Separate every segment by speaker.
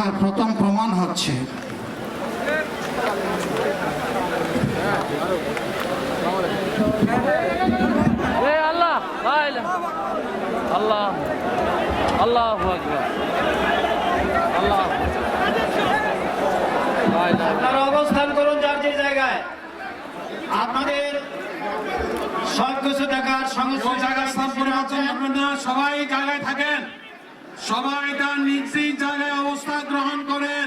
Speaker 1: কথার প্রথম প্রমাণ হচ্ছে।
Speaker 2: এ আল্লাহ আল্লাহ আল্লাহু আল্লাহ
Speaker 3: আপনারা অবস্থান করুন যার যে জায়গায়। আপনাদের দেখার
Speaker 4: জায়গায় সবাই জায়গায় থাকেন। সবাই তার নিজ নিজ জায়গায় অবস্থান গ্রহণ করেন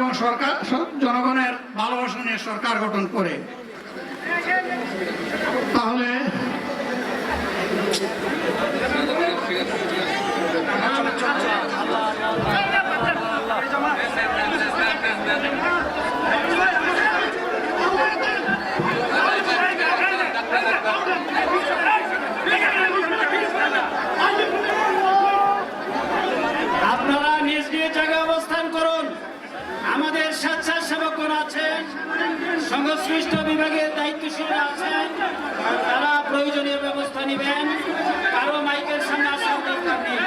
Speaker 1: এবং সরকার জনগণের ভালোবাসা নিয়ে সরকার গঠন করে। তাহলে
Speaker 3: আমাদের স্বেচ্ছাসেবকরা আছেন, সংশ্লিষ্ট বিভাগের দায়িত্বশীলরা আছেন তারা প্রয়োজনীয় ব্যবস্থা নেবেন, কারও মাইকের সামনে আসা দরকার নেই